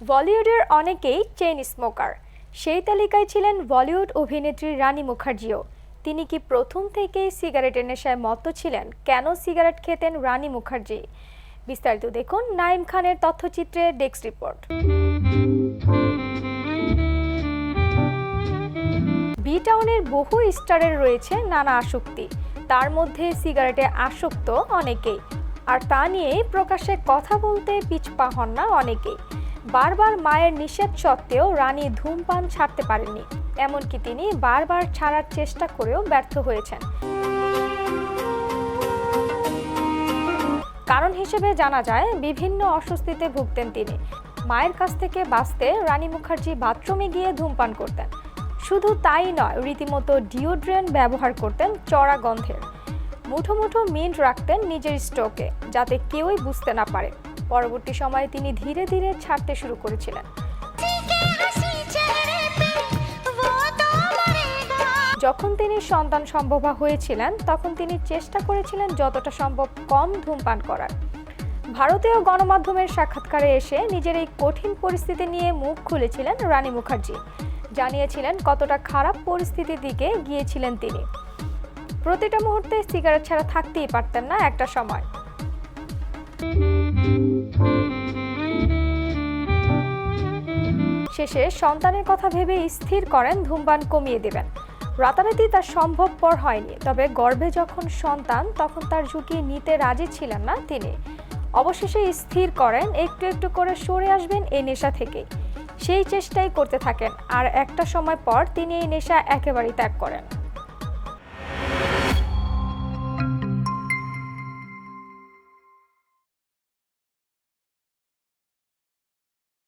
বলিউডের অনেকেই chain smoker. সেই তালিকায় ছিলেন বলিউড অভিনেত্রী রানী মুখার্জিও। তিনি কি প্রথম থেকেই সিগারেটের নেশায় মত্ত ছিলেন? কেন সিগারেট খেতেন রানী মুখার্জি? বিস্তারিত দেখুন নাইম খানের তথ্যচিত্রে ডেস্ক রিপোর্ট। বি টাউনের বহু স্টারের রয়েছে নানা আসক্তি। তার মধ্যে সিগারেটে আসক্ত অনেকেই। আর তা নিয়ে প্রকাশ্যে কথা বলতে পিছপা হন না অনেকেই। বারবার মায়ের নিষেধ সত্ত্বেও রানী ধূমপান ছাড়তে পারেননি। এমনকি তিনি বারবার ছাড়ার চেষ্টা করেও ব্যর্থ হয়েছেন। কারণ হিসেবে জানা যায়, বিভিন্ন অস্বস্তিতে ভুগতেন তিনি। মায়ের কাছ থেকে বাঁচতে রানী মুখার্জি বাথরুমে গিয়ে ধূমপান করতেন। শুধু তাই নয়, রীতিমতো ডিওড্রেন্ট ব্যবহার করতেন চড়া গন্ধের। মুঠো মুঠো মিন্ট রাখতেন নিজের স্টকে যাতে কেউই বুঝতে না পারে। পরবর্তী সময়ে তিনি ধীরে ধীরে ছাড়তে শুরু করেছিলেন। যখন তিনি সন্তান সম্ভবা হয়েছিলেন, তখন তিনি চেষ্টা করেছিলেন যতটা সম্ভব কম ধূমপান করার। ভারতীয় গণমাধ্যমের সাক্ষাৎকারে এসে নিজের এই কঠিন পরিস্থিতি নিয়ে মুখ খুলেছিলেন রানী মুখার্জি। জানিয়েছিলেন কতটা খারাপ পরিস্থিতির দিকে গিয়েছিলেন তিনি। প্রতিটা মুহূর্তে সিগারেট ছাড়া থাকতেই পারতেন না একটা সময়। শেষে সন্তানের কথা ভেবে স্থির করেন ধূমপান কমিয়ে দেবেন। রাতারাতি তার সম্ভবপর হয়নি, তবে গর্ভে যখন সন্তান, তখন তার ঝুঁকি নিতে রাজি ছিলেন না তিনি। অবশেষে স্থির করেন, একটু একটু করে সরে আসবেন এই নেশা থেকে সেই চেষ্টাই করতে থাকেন, আর একটা সময় পর তিনি এই নেশা একেবারেই ত্যাগ করেন।